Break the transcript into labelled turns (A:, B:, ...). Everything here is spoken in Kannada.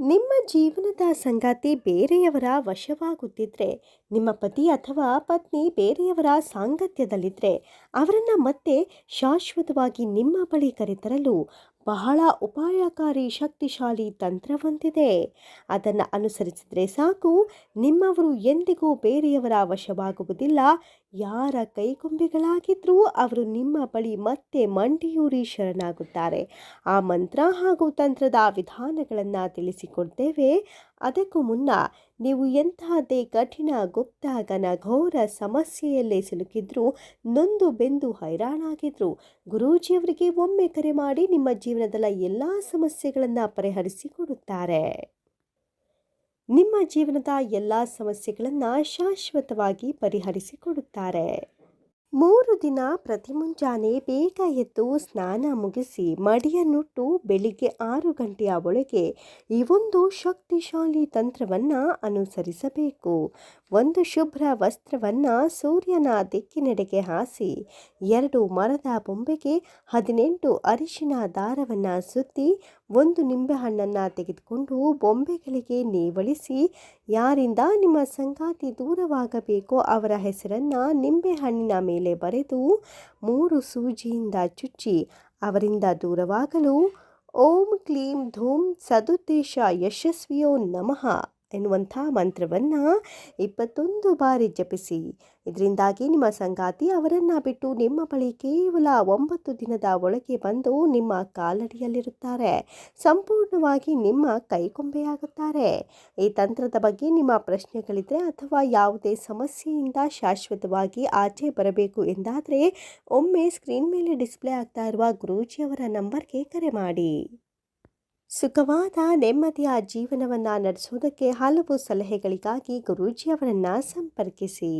A: ನಿಮ್ಮ ಜೀವನದ ಸಂಗಾತಿ ಬೇರೆಯವರ ವಶವಾಗುತ್ತಿದ್ದರೆ ನಿಮ್ಮ ಪತಿ ಅಥವಾ ಪತ್ನಿ ಬೇರೆಯವರ ಸಾಂಗತ್ಯದಲ್ಲಿದ್ದರೆ ಅವರನ್ನು ಮತ್ತೆ ಶಾಶ್ವತವಾಗಿ ನಿಮ್ಮ ಬಳಿ ಕರೆತರಲು ಬಹಳ ಉಪಾಯಕಾರಿ ಶಕ್ತಿಶಾಲಿ ತಂತ್ರವೊಂದಿದೆ ಅದನ್ನು ಅನುಸರಿಸಿದರೆ ಸಾಕು, ನಿಮ್ಮವರು ಎಂದಿಗೂ ಬೇರೆಯವರ ವಶವಾಗುವುದಿಲ್ಲ. ಯಾರ ಕೈಗೊಂಬೆಗಳಾಗಿದ್ರೂ ಅವರು ನಿಮ್ಮ ಬಳಿ ಮತ್ತೆ ಮಂಡಿಯೂರಿ ಶರಣಾಗುತ್ತಾರೆ. ಆ ಮಂತ್ರ ಹಾಗೂ ತಂತ್ರದ ವಿಧಾನಗಳನ್ನು ತಿಳಿಸಿಕೊಡ್ತೇವೆ ಅದಕ್ಕೂ ಮುನ್ನ ನೀವು ಎಂಥದ್ದೇ ಕಠಿಣ ಗುಪ್ತಾಗನ ಘೋರ ಸಮಸ್ಯೆಯಲ್ಲೇ ಸಿಲುಕಿದ್ರು, ನೊಂದು ಬೆಂದು ಹೈರಾಣಾಗಿದ್ರು, ಗುರೂಜಿಯವರಿಗೆ ಒಮ್ಮೆ ಕರೆ ಮಾಡಿ ನಿಮ್ಮ ಜೀವನದಲ್ಲ ಎಲ್ಲ ಸಮಸ್ಯೆಗಳನ್ನು ಪರಿಹರಿಸಿಕೊಡುತ್ತಾರೆ. ನಿಮ್ಮ ಜೀವನದ ಎಲ್ಲ ಸಮಸ್ಯೆಗಳನ್ನು ಶಾಶ್ವತವಾಗಿ ಪರಿಹರಿಸಿಕೊಡುತ್ತಾರೆ. ಮೂರು ದಿನ ಪ್ರತಿ ಮುಂಜಾನೆ ಬೇಗ ಎದ್ದು ಸ್ನಾನ ಮುಗಿಸಿ ಮಡಿಯನ್ನುಟ್ಟು ಬೆಳಿಗ್ಗೆ ಆರು ಗಂಟೆಯ ಒಳಗೆ ಈ ಒಂದು ಶಕ್ತಿಶಾಲಿ ತಂತ್ರವನ್ನು ಅನುಸರಿಸಬೇಕು. ಒಂದು ಶುಭ್ರ ವಸ್ತ್ರವನ್ನು ಸೂರ್ಯನ ದಿಕ್ಕಿನೆಡೆಗೆ ಹಾಸಿ, ಎರಡು ಮರದ ಬೊಂಬೆಗೆ ಹದಿನೆಂಟು ಅರಿಶಿನ ದಾರವನ್ನು ಸುತ್ತಿ, ಒಂದು ನಿಂಬೆಹಣ್ಣನ್ನು ತೆಗೆದುಕೊಂಡು ಬೊಂಬೆಗಳಿಗೆ ನೀವಳಿಸಿ, ಯಾರಿಂದ ನಿಮ್ಮ ಸಂಗಾತಿ ದೂರವಾಗಬೇಕೋ ಅವರ ಹೆಸರನ್ನು ನಿಂಬೆಹಣ್ಣಿನ ಮೇಲೆ ಬರೆದು ಮೂರು ಸೂಜಿಯಿಂದ ಚುಚ್ಚಿ ಅವರಿಂದ ದೂರವಾಗಲು ಓಂ ಕ್ಲೀಂ ಧೂಮ್ ಸದುದ್ದೇಶ ಯಶಸ್ವಿಯೋ ನಮಃ. ಎನ್ನುವಂಥ ಮಂತ್ರವನ್ನು ಇಪ್ಪತ್ತೊಂದು ಬಾರಿ ಜಪಿಸಿ. ಇದರಿಂದಾಗಿ ನಿಮ್ಮ ಸಂಗಾತಿ ಅವರನ್ನು ಬಿಟ್ಟು ನಿಮ್ಮ ಬಳಿ ಕೇವಲ ಒಂಬತ್ತು ದಿನದ ಒಳಗೆ ಬಂದು ನಿಮ್ಮ ಕಾಲಡಿಯಲ್ಲಿರುತ್ತಾರೆ. ಸಂಪೂರ್ಣವಾಗಿ ನಿಮ್ಮ ಕೈಕೊಂಬೆಯಾಗುತ್ತಾರೆ ಈ ತಂತ್ರದ ಬಗ್ಗೆ ನಿಮ್ಮ ಪ್ರಶ್ನೆಗಳಿದ್ರೆ ಅಥವಾ ಯಾವುದೇ ಸಮಸ್ಯೆಯಿಂದ ಶಾಶ್ವತವಾಗಿ ಆಚೆ ಬರಬೇಕು ಎಂದಾದರೆ, ಒಮ್ಮೆ ಸ್ಕ್ರೀನ್ ಮೇಲೆ ಡಿಸ್ಪ್ಲೇ ಆಗ್ತಾ ಇರುವ ಗುರೂಜಿಯವರ ನಂಬರ್ಗೆ ಕರೆ ಮಾಡಿ. ಸುಖವಾದ ನೆಮ್ಮದಿಯ ಜೀವನವನ್ನು ನಡೆಸುವುದಕ್ಕೆ ಹಲವು ಸಲಹೆಗಳಿಗಾಗಿ ಗುರೂಜಿಯವರನ್ನು ಸಂಪರ್ಕಿಸಿ.